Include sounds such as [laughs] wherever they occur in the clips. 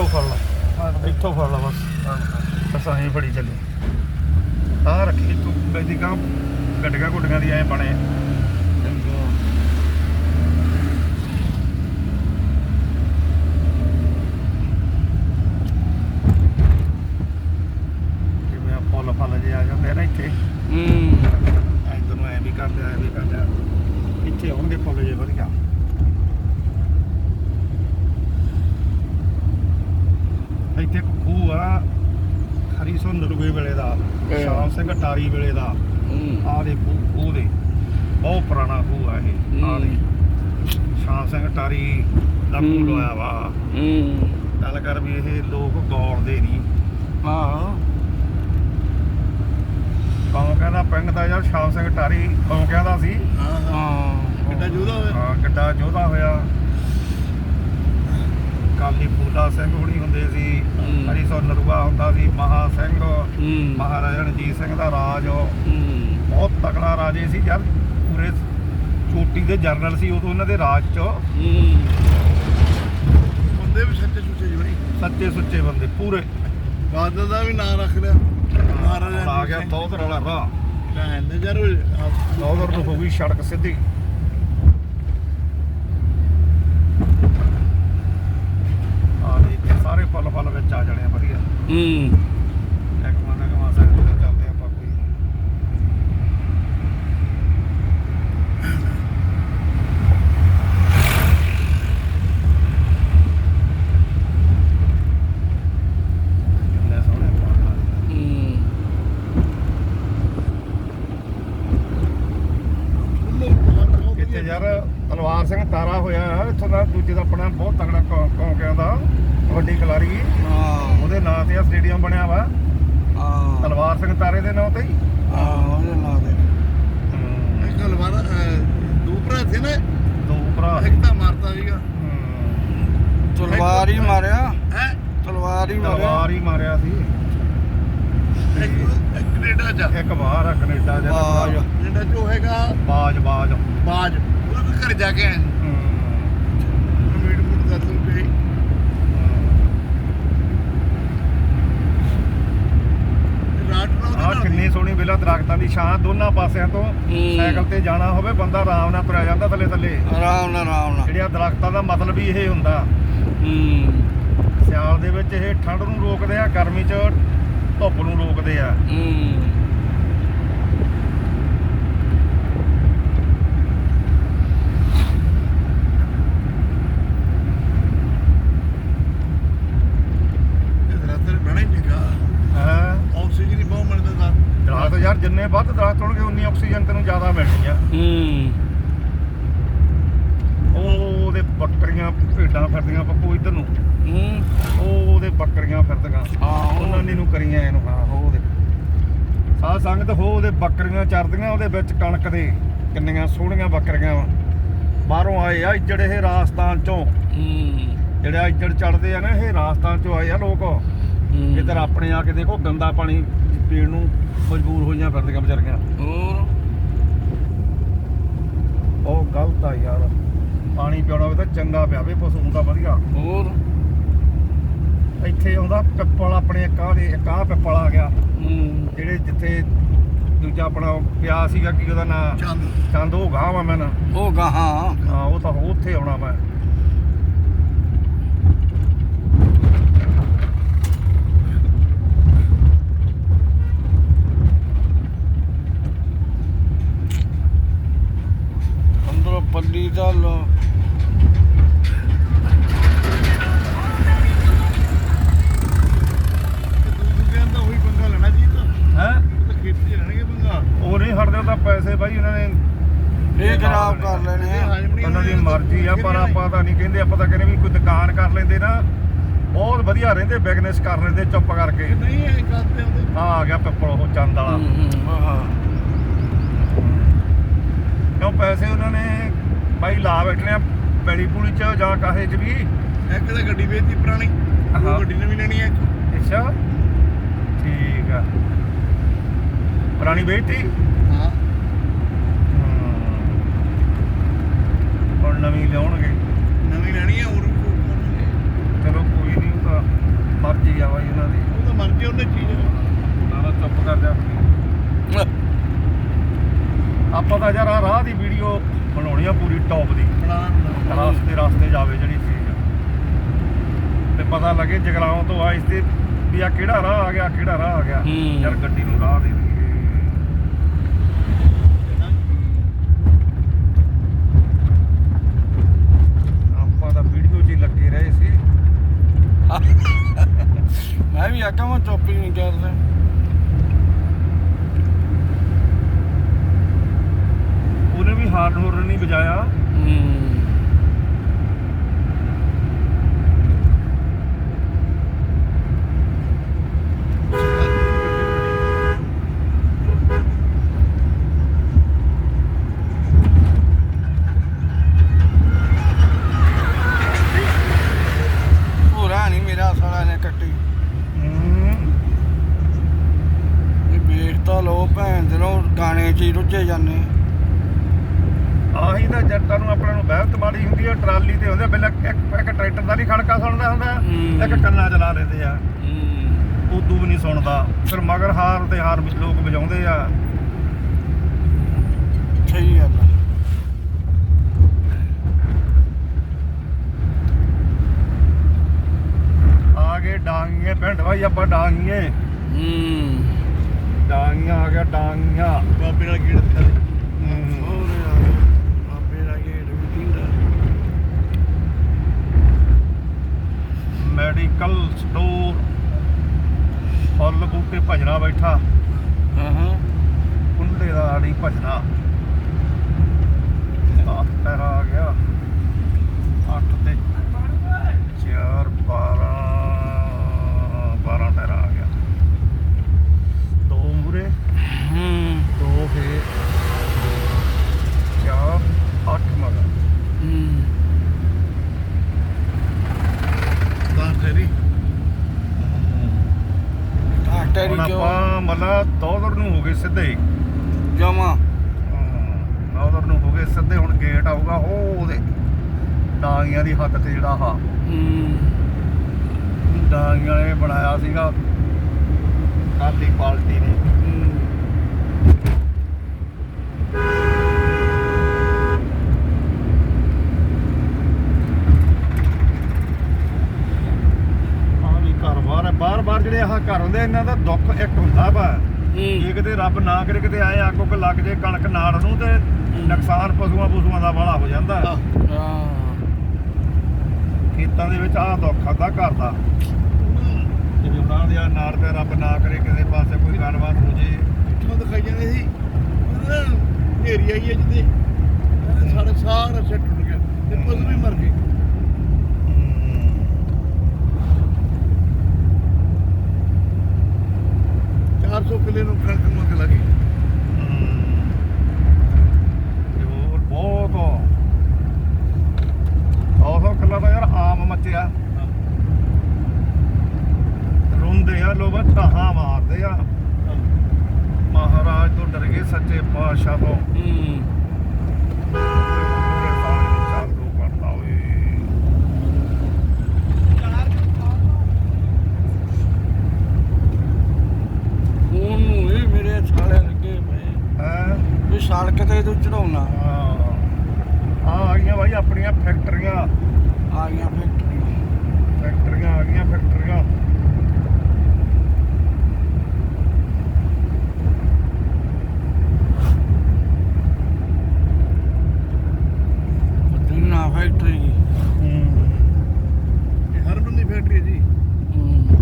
ਇੱਥੋਂ ਫੜ ਲਾ। ਇੱਥੋਂ ਫੜ ਲਾ ਬਸ। ਬਸ ਐਂ ਫੜੀ ਚੱਲੀ। ਆ ਰੱਖੀ ਤੂੰ ਬੈਦੀ ਕਾਂ ਗੱਡੀਆਂ ਗੁੱਡੀਆਂ ਦੀ ਐ ਬਣੇ। ਇੱਥੇ। ਹੂੰ। ਇੱਧਰ ਨੂੰ ਐ ਵੀ ਕਰਦੇ ਐ ਵੀ ਕਰਦੇ। ਇੱਥੇ ਆਉਣਗੇ ਫੁੱਲ ਜੇ ਵਧੀਆ। ਇੱਥੇ ਇੱਕ ਖੂਹ ਆ ਹਰੀ ਸੋ ਨਰੂਏ ਵੇਲੇ ਦਾ। ਸ਼ਾਮ ਸਿੰਘ ਟਾਰੀ ਵੇਲੇ ਦਾ। ਹੂੰ। ਆਹ ਦੇ ਖੂਹ ਖੂਹ ਦੇ ਬਹੁਤ ਪੁਰਾਣਾ ਖੂਹ ਆ ਇਹ। ਆਹ ਦੇ ਸ਼ਾਮ ਸਿੰਘ ਟਾਰੀ ਦਾ ਖੂਹ ਹੂੰ। ਲੋਇਆ ਵਾ। ਹੂੰ। ਗੱਲ ਕਰ ਵੀ ਇਹ ਲੋਕ ਗੌਲਦੇ ਨਹੀਂ ਹਾਂ। ਕੌਂ ਕਹਿੰਦਾ ਪਿੰਡ ਦਾ ਯਾਰ ਸ਼ਾਮ ਸਿੰਘ ਟਾਰੀ ਕੌਂ ਕਹਿੰਦਾ ਸੀ? ਹਾਂ ਹਾਂ। ਹਾਂ। ਕਿੱਡਾ ਜੂਦਾ ਹੋਇਆ। ਹਾਂ ਕਿੱਡਾ ਯੋਧਾ ਹੋਇਆ। ਕਾਲੀ ਫੂਲਾ ਸਿੰਘ ਹੁਣੀ ਹੁੰਦੇ ਸੀ। ਹੂੰ। ਹਰੀ ਸੋ ਨਰੂਆ ਹੁੰਦਾ ਸੀ ਮਹਾ ਸਿੰਘ ਹੂੰ। ਮਹਾਰਾਜਾ ਰਣਜੀਤ ਸਿੰਘ ਦਾ ਰਾਜ। ਹੂੰ। ਬਹੁਤ ਤਕੜਾ ਰਾਜੇ ਸੀ ਯਾਰ ਪੂਰੇ ਚੋਟੀ ਦੇ ਜਰਨਲ ਸੀ ਉਦੋਂ ਉਹਨਾਂ ਦੇ ਰਾਜ 'ਚ। ਹੂੰ। ਬੰਦੇ ਵੀ ਸੱਚੇ ਸੁੱਚੇ ਜੁੜੀ ਸੱਚੇ ਸੁੱਚੇ ਬੰਦੇ ਪੂਰੇ। ਬਾਦਲ ਦਾ ਵੀ ਨਾਂ ਰੱਖ ਲਿਆ ਮਹਾਰਾਜਾ ਆ ਗਿਆ ਬਹੁਤ ਰੌਲਾ ਰਾ ਭੈਣ ਦੇ ਯਾਰ ਉਹ- ਉਧਰ ਨੂੰ ਹੋ ਗਈ ਸੜਕ ਸਿੱਧੀ ਆ ਦੇ ਇੱਥੇ ਸਾਰੇ ਫੁੱਲ ਜਾਣੇ ਆ ਵਧੀਆ। ਹੂੰ ਇੱਕ ਮਾਨਾ ਕਮਾ ਸਕਦੇ ਤੇ ਚੱਲਦੇ ਆਪਾਂ ਕੋਈ ਕਿੰਨੇ ਸੋਹਣੇ ਫੁੱਲ ਆ। ਹੂੰ ਇੱਥੇ ਯਾਰ ਤਲਵਾਰ ਸਿੰਘ ਤਾਰਾ ਹੋਇਆ ਇੱਥੋਂ ਦਾ ਦੂਜੇ ਦਾ ਆਪਣਾ ਬਹੁਤ ਤਗੜਾ ਕੌਂਕਿਆਂ ਦਾ ਵੱਡੀ ਖਿਲਾਰੀ ਹਾਂ। ਉਹਦੇ ਨਾਂ ਤੇ ਆ ਸਟੇਡੀਅਮ ਬਣਿਆ ਵਾ। ਹਾਂ। ਤਲਵਾਰ ਸਿੰਘ ਤਾਰੇ ਦੇ ਨਾਂ ਤੇ ਹੀ। ਹਾਂ ਉਹਦੇ ਨਾਂ ਦੇ ਇੱਕ ਤਲਵਾਰ ਦੋ ਭਰਾ ਸੀ ਨਾ। ਦੋ ਭਰਾ। ਇੱਕ ਤਾਂ ਮਾਰਤਾ ਸੀਗਾ। ਹਮ, ਤਲਵਾਰ ਹੀ ਮਾਰਿਆ। ਹੈ? ਤਲਵਾਰ ਹੀ ਮਾਰਿਆ। ਤਲਵਾਰ ਹੀ ਮਾਰਿਆ ਸੀ। ਇੱਕ ਇੱਕ ਕੈਨੇਡਾ ਚ। ਇੱਕ ਬਾਹਰ ਆ ਕੈਨੇਡਾ ਬਾਜ। ਜਿਹੜਾ ਕੈਨੇਡਾ ਚ ਉਹ ਹੈਗਾ। ਬਾਜ ਬਾਜ। ਬਾਜ। ਉਹਦੇ ਘਰ ਜਾ ਕੇ ਆਏ ਹਮ, ਮੀਟ ਮੂਟ ਕਰ ਲੂ ਗਈ ਰਾਤ ਨੂੰ ਉਹਦੇ ਆਹ ਨਾਲ ਕਿੰਨੀ ਸੋਹਣੀ ਵੇਲਾ ਦਰਖਤਾਂ ਦੀ ਛਾਂ ਦੋਨਾਂ ਪਾਸਿਆਂ ਤੋਂ ਸਾਈਕਲ ਤੇ ਜਾਣਾ ਹੋਵੇ ਬੰਦਾ ਆਰਾਮ ਨਾਲ ਤੁਰਿਆ ਜਾਂਦਾ ਥੱਲੇ ਥੱਲੇ। ਆਰਾਮ ਨਾਲ ਆਰਾਮ ਨਾਲ। ਜਿਹੜੀਆਂ ਦਰਖਤਾਂ ਦਾ ਮਤਲਬ ਹੀ ਇਹ ਹੁੰਦਾ। ਹੂੰ। ਸਿਆਲ ਦੇ ਵਿੱਚ ਇਹ ਠੰਡ ਨੂੰ ਰੋਕਦੇ ਆ ਗਰਮੀ 'ਚ ਧੁੱਪ ਨੂੰ ਰੋਕਦੇ ਆ। ਹੂੰ ਇਹ ਦਰਖਤ ਬਣਾ ਹੀ ਨਿਕਾ ਹਾਂ ਆਕਸੀਜਨ ਹੀ ਬਹੁਤ ਮਿਲਦਾ ਦਾ ਦਰਖਤ ਯਾਰ ਜਿੰਨੇ ਵੱਧ ਦਰਖਤ ਹੋਣਗੇ ਉਨੀ ਆਕਸੀਜਨ ਤੈਨੂੰ ਜ਼ਿਆਦਾ ਮਿਲਣੀ ਆ। ਹੂੰ। ਉਹ ਉਹਦੇ ਬੱਕਰੀਆਂ ਭੇਡਾਂ ਫਿਰਦੀਆਂ ਪੱਪੂ ਇੱਧਰ ਨੂੰ। ਹੂੰ। ਉਹ ਉਹਦੇ ਬੱਕਰੀਆਂ ਫਿਰਦੀਆਂ। ਹਾਂ ਉਹ- ਉਹਨਾਂ ਨੇ ਨੂੰ ਕਰੀਆਂ ਇਹਨੂੰ। ਹਾਂ ਹੋ ਉਹਦੇ। ਸਾਧ ਸੰਗਤ ਹੋ ਉਹਦੇ ਬੱਕਰੀਆਂ ਚਰਦੀਆਂ ਉਹਦੇ ਵਿੱਚ ਕਣਕ ਦੇ। ਕਿੰਨੀਆਂ ਸੋਹਣੀਆਂ ਬੱਕਰੀਆਂ ਵਾ। ਬਾਹਰੋਂ ਆਏ ਆ ਇੱਜੜ ਇਹ ਰਾਜਸਥਾਨ ਚੋਂ। ਹੂੰ। ਜਿਹੜੇ ਇੱਜੜ ਚੜਦੇ ਆ ਨਾ ਇਹ ਰਾਜਸਥਾਨ ਚੋਂ ਆਏ ਆ ਲੋਕ। ਹੂੰ। ਇੱਧਰ ਆਪਣੇ ਆ ਕੇ ਦੇਖੋ ਗੰਦਾ ਪਾਣੀ ਪੀਣ ਨੂੰ ਮਜਬੂਰ ਹੋਈਆਂ ਫਿਰਦੀਆਂ ਵਿਚਾਰੀਆਂ ਉਹ ਗਲਤ ਆ ਯਾਰ। ਪਾਣੀ ਪਿਆਉਣਾ ਹੋਵੇ ਤਾਂ ਚੰਗਾ ਪਿਆਵੇ ਪਸ਼ੂ ਤਾਂ ਵਧੀਆ। ਹੋਰ? ਇੱਥੇ ਆਉਂਦਾ ਪਿੱਪਲ ਆਪਣੇ ਕਾਹ ਦੇ ਕਾਹ ਪਿੱਪਲ ਆ ਗਿਆ। ਜਿਹੜੇ ਜਿੱਥੇ ਦੂਜਾ ਆਪਣਾ ਪਿਆ ਸੀਗਾ ਕੀ ਉਹਦਾ ਨਾਂ? ਚੰਦ। ਚੰਦ ਉਹ ਗਾਹ ਵਾ ਮੈਂ ਨਾ। ਉਹ ਗਾਹਾਂ। ਹਾਂ ਉਹ ਤਾਂ ਉੱਥੇ ਆਉਣਾ ਮੈਂ ਅੰਦਰੋਂ ਪੱਲੀ ਦਾ ਲੋ ਦੂਜਿਆਂ ਦਾ ਉਹੀ ਪੰਗਾ ਲੈਣਾ ਜੀ ਤਾਂ ਹੈ ਉਹ ਤਾਂ ਖੇਤੀ ਲੈਣਗੇ ਪੰਗਾ ਉਹ ਨਹੀਂ ਹਟਦੇ ਤਾਂ ਪੈਸੇ ਬਾਈ ਉਹਨਾਂ ਨੇ ਇਹ ਖਰਾਬ ਕਰ ਲੈਣੇ ਆ ਉਹਨਾਂ ਦੀ ਮਰਜ਼ੀ ਆ ਪਰ ਆਪਾਂ ਤਾਂ ਨਹੀਂ ਕਹਿੰਦੇ ਆਪਾਂ ਤਾਂ ਕਹਿੰਦੇ ਵੀ ਕੋਈ ਦੁਕਾਨ ਕਰ ਲੈਂਦੇ ਨਾ ਬਹੁਤ ਵਧੀਆ ਰਹਿੰਦੇ ਬਿਜ਼ਨਸ ਕਰ ਲੈਂਦੇ ਚੁੱਪ ਕਰਕੇ। ਨਹੀਂ ਇਹ ਕਰਦੇ ਹੁੰਦੇ ਆ ਆ ਗਿਆ ਪਿੱਪਲ ਉਹ ਚੰਦ ਵਾਲਾ। ਹੂੰ ਹੂੰ ਹਾਂ। ਕਿਉਂ ਪੈਸੇ ਉਹਨਾਂ ਨੇ ਬਾਈ ਲਾ ਬੈਠਣੇ ਆ ਪੈਲੀ ਪੂਲੀ ਚ ਜਾਂ ਕਾਹੇ ਚ ਵੀ। ਇੱਕ ਤਾਂ ਗੱਡੀ ਵੇਚਤੀ ਪੁਰਾਣੀ ਹਾਂ। ਉਹ ਗੱਡੀ ਨਵੀਂ ਲੈਣੀ ਹੈ ਇੱਕ। ਅੱਛਾ। ਠੀਕ ਆ। ਪੁਰਾਣੀ ਵੇਚਤੀ ਹਾਂ ਹੁਣ ਨਵੀਂ ਲਿਆਉਣਗੇ ਨਵੀਂ ਲੈਣੀ ਹੈ ਹੋਰ ਵੀ ਕੋਈ ਚਲੋ ਕੋਈ ਨਹੀਂ ਉਹ ਤਾਂ ਟੌਪ ਦੀ ਬਣਾ ਰਾਸਤੇ ਰਾਸਤੇ ਜਾਵੇ ਜਿਹੜੀ ਚੀਜ਼ ਲੱਗੇ ਜਗਰਾਉਂ ਤੋਂ ਆਇਸ ਤੇ ਵੀ ਆ ਕਿਹੜਾ ਰਾਹ ਆ ਗਿਆ ਕਿਹੜਾ ਰਾਹ ਆ ਗਿਆ। ਹੂੰ। ਯਾਰ ਗੱਡੀ ਨੂੰ ਰਾਹ ਦੇ ਦਈਏ। ਆਪਾਂ ਤਾਂ ਵੀਡੀਓ 'ਚ ਹੀ ਲੱਗੇ ਰਹੇ ਸੀ। [laughs] ਮੈਂ ਵੀ ਆਖਾਂ ਮੈਂ ਚੋਪੀ ਨਹੀਂ ਕਰਦਾ ਉਹਨੇ ਵੀ ਹਾਰਨ ਹੋਰਨ ਨਹੀਂ ਵਜਾਇਆ। ਹੂੰ ਪੂਰਾ ਨਹੀਂ ਮੇਰਾ ਸਾਲਾ ਨੇ ਕੱਟੀ ਹੂੰ ਇਹ ਵੇਖ ਤਾਂ ਲੋ ਭੈਣ ਦੇ ਨੂੰ ਗਾਣੇ 'ਚ ਹੀ ਰੁੱਝੇ ਜਾਂਦੇ ਆਹੀ ਤਾਂ ਜੱਟਾਂ ਨੂੰ ਆਪਣਾ ਨੂੰ ਬਹਿਤ ਮਾੜੀ ਹੁੰਦੀ ਆ ਟਰਾਲੀ ਤੇ ਹੁੰਦੇ ਪਹਿਲਾਂ ਇੱਕ ਇੱਕ ਟਰੈਕਟਰ ਦਾ ਨਹੀਂ ਖੜਕਾ ਸੁਣਦਾ ਹੁੰਦਾ। ਇੱਕ ਕੰਨਾਂ ਚਲਾ ਲੈਂਦੇ ਆ। ਹੂੰ। ਉਦੋਂ ਵੀ ਨਹੀਂ ਸੁਣਦਾ। ਫਿਰ ਮਗਰ ਹਾਰ ਤੇ ਹਾਰ ਵਿੱਚ ਲੋਕ ਵਜਾਉਂਦੇ ਆ। ਸਹੀ ਗੱਲ ਆ। ਆ ਗਏ ਡਾਂਗੀਏ ਪਿੰਡ ਭਾਈ ਆਪਾਂ ਡਾਂਗੀਏ। ਹੂੰ। ਡਾਂਗੀਆਂ ਆ ਗਿਆ ਡਾਂਗੀਆਂ ਬਾਬੇ ਨਾਲ ਗੇੜ ਦਿੱਤਾ। ਹੋਰ ਯਾਰ ਵੀ ਦਿੰਦਾ ਮੈਡੀਕਲ ਸਟੋਰ। ਫੁੱਲ ਬੂਟੇ ਭਜਣਾ ਬੈਠਾ। ਹਾਂ ਹਾਂ। ਕੁੰਡੇ ਦਾ ਆੜੀ ਭਜਣਾ ਆ ਪੈਰਾ ਆ ਗਿਆ 8 ਤੇ 4 12 12 ਪੈਰਾ ਆ ਗਿਆ ਦੋ ਮੂਰੇ ਹੂੰ ਦੋ ਫੇ ਚਾਰ ਅੱਠ ਮਗਰ ਹੂੰ ਤਾਂ ਤੇਰੀ ਟਾਟਰੀ ਹੁਣ ਕਿਉਂ ਮਤਲਬ ਦੌਦਰ ਨੂੰ ਹੋ ਗਏ ਸਿੱਧੇ ਹੀ। ਜਮਾ। ਦੌਦਰ ਨੂੰ ਹੋ ਗਏ ਸਿੱਧੇ ਹੁਣ ਗੇਟ ਆਊਗਾ ਉਹ ਉਹਦੇ। ਡਾਂਗੀਆਂ ਦੀ ਹੱਦ ਤੇ ਜਿਹੜਾ ਆ ਹੂੰ। ਡਾਂਗੀਆਂ ਨੇ ਬਣਾਇਆ ਸੀਗਾ। ਕਾਲੀ ਪਾਲਟੀ ਨੇ ਹੂੰ ਆ ਵੀ ਘਰ ਬਾਹਰ ਬਾਹਰ ਜਿਹੜੇ ਆਹ ਘਰ ਹੁੰਦੇ ਇਹਨਾਂ ਦਾ ਦੁੱਖ ਇੱਕ ਹੁੰਦਾ ਵਾ। ਜੇ ਕਿਤੇ ਰੱਬ ਨਾ ਕਰੇ ਕਿਤੇ ਆਏ ਅੱਗ ਉੱਗ ਲੱਗ ਜੇ ਕਣਕ ਨਾੜ ਨੂੰ ਤੇ ਨੁਕਸਾਨ ਪਸ਼ੂਆਂ ਪਸ਼ੂਆਂ ਦਾ ਬਾਹਲਾ ਹੋ ਜਾਂਦਾ। ਖੇਤਾਂ ਦੇ ਵਿੱਚ ਆਹ ਦੁੱਖ ਆਉਂਦਾ ਘਰ ਦਾ। ਜੇ ਉਹਨਾਂ ਦੇ ਨਾੜ ਤੇ ਰੱਬ ਨਾ ਕਰੇ ਕਿਸੇ ਪਾਸੇ ਕੋਈ ਗੱਲਬਾਤ ਹੋ ਜੇ। ਇੱਥੋਂ ਦਿਖਾਈ ਜਾਂਦੇ ਸੀ। ਏਰੀਆ ਹੀ ਹੈ ਜਿੱਦੇ ਸਾਡੇ ਸਾਰਾ ਸੈੱਟ ਟੁੱਟ ਗਿਆ ਤੇ ਪਸ਼ੂ ਵੀ ਮਰ ਗਏ ਹਮ। 400 ਕਿੱਲੇ ਨੂੰ ਕਣਕ ਨੂੰ ਅੱਗ ਲੱਗੀ ਤੇ ਹੋਰ ਬਹੁਤ ਆਹ ਕਿੱਲਾ ਤਾਂ ਯਾਰ ਆਮ ਮੱਚਿਆ। ਰੋਂਦੇ ਆ ਲੋਕ ਠਾਹਾਂ ਮਾਰਦੇ ਆ। ਮਹਾਰਾਜ ਤੋਂ ਡਰ ਗਏ ਸੱਚੇ ਪਾਤਸ਼ਾਹ ਤੋਂ। ਹੂੰ ਪੂਰੇ ਸਾਲ ਨੂੰ ਚਾਲੂ ਕਰਦਾ ਓਏ ਉਹਨੂੰ ਇਹ ਮੇਰੇ ਸਾਲੇ ਲੱਗੇ ਪਏ। ਹੈ? ਇਹ ਸੜਕ ਤੇ ਤੂੰ ਚੜਾਉਣਾ ਆ ਆ ਗਈਆਂ ਬਾਈ ਆਪਣੀਆਂ ਫੈਕਟਰੀਆਂ। ਆ ਫੈਕਟਰੀ ਫੈਕਟਰੀਆਂ ਆ ਗਈਆਂ ਫੈਕਟਰੀਆਂ ਦਿਨਾ ਫੈਕਟਰੀ ਇਹ ਹਰ ਬੰਦੀ ਫੈਕਟਰੀ ਹੈ ਜੀ ਹੂੰ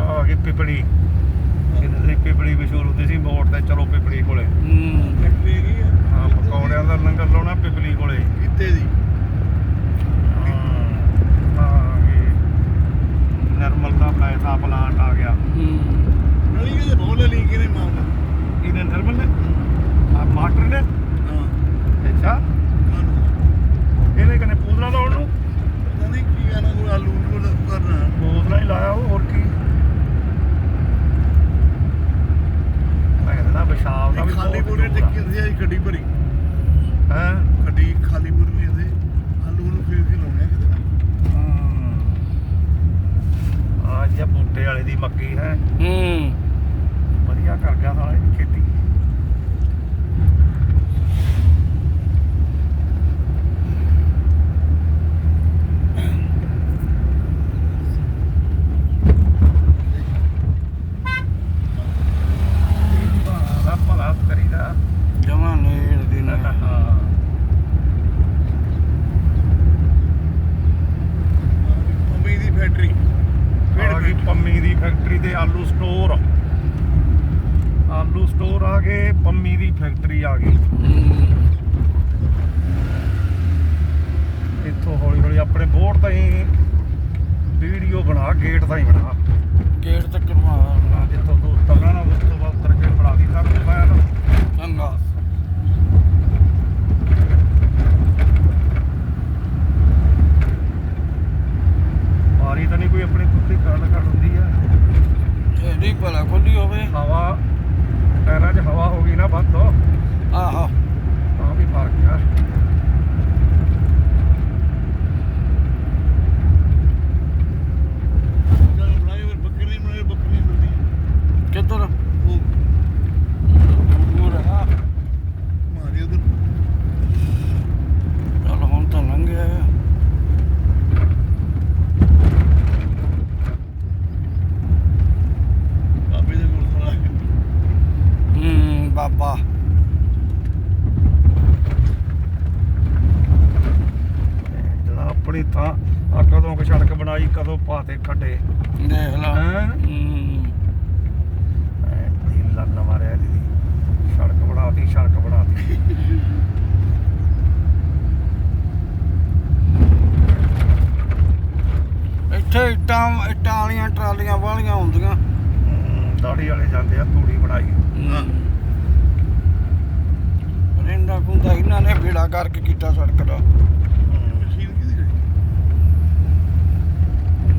ਆ ਗਈ ਪਿਪੜੀ ਕਿਤੇ ਪਿਪੜੀ ਮਸ਼ਹੂਰ ਹੁੰਦੀ ਸੀ ਮੋੜ ਤੇ ਚਲੋ ਪਿਪੜੀ ਕੋਲੇ। ਹੂੰ ਫੈਕਟਰੀ ਹੈਗੀ ਆ ਹਾਂ ਪਕੌੜਿਆਂ ਦਾ ਲੰਗਰ ਲਾਉਣਾ ਪਿਪਲੀ ਕੋਲੇ। ਕੀਤੇ ਦੀ। ਨਰਮਲ ਦਾ ਪੈਸਾ ਪਲਾਂਟ ਆ ਗਿਆ। ਹੂੰ ਨਲੀ ਕਿਤੇ ਬਹੁਤ ਲਈ ਕਿਨੇ ਮਾਮਲਾ ਇਹਨੇ ਨਰਮਲ ਨੇ? ਆ ਮਾਸਟਰ ਨੇ? ਹਾਂ। ਅੱਛਾ। ਇਹਨੇ ਕਨੇ ਪੂਦਰਾ ਲਾਉਣ ਨੂੰ? ਆਲੂ ਸਟੋਰ ਆਲੂ ਸਟੋਰ ਆ ਗਏ ਪੰਮੀ ਦੀ ਫੈਕਟਰੀ ਆ ਗਈ। ਇੱਥੋਂ ਹੌਲੀ ਹੌਲੀ ਆਪਣੇ ਬੋਰਡ ਤਾਈਂ ਵੀਡੀਓ ਬਣਾ ਗੇਟ ਤਾਈਂ ਬਣਾ। ਗੇਟ ਤੱਕ ਬਣਾ ਜਿੱਥੋਂ ਦੋਸਤਾਂ ਨਾਲ ਉਸ ਤੋਂ ਬਾਅਦ ਤਰਕੇ ਬਣਾ ਦਿੱਤਾ। ਸਭ ਨੂੰ ਫਾਇਦਾ ਖੱਡੇ ਦੇਖ ਲਾ। ਹੈਂ? ਹੂੰ। ਇਹ ਲੰਨ ਮਾਰਿਆ ਦੀਦੀ ਸੜਕ ਬਣਾਤੀ ਸੜਕ ਬਣਾਤੀ। ਇੱਥੇ ਇੱਟਾਂ ਇੱਟਾਂ ਵਾਲੀਆਂ ਟਰਾਲੀਆਂ ਵਾਲੀਆਂ ਹੁੰਦੀਆਂ। ਹਮ, ਦਾੜੀ ਵਾਲੇ ਜਾਂਦੇ ਆ ਤੂੜੀ ਬਣਾਈ। ਰਿੰਦਾ ਕੁੰਦਾ ਇਹਨਾਂ ਨੇ ਬੇੜਾ ਕਰਕੇ ਕੀਤਾ ਸੜਕ ਦਾ ਮਸ਼ੀਨ ਕਿਹਦੀ ਹੈ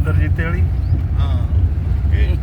ਇੰਦਰ ਜੀਤੇ ਵਾਲੀ। ਹਾਂ। ਇਹ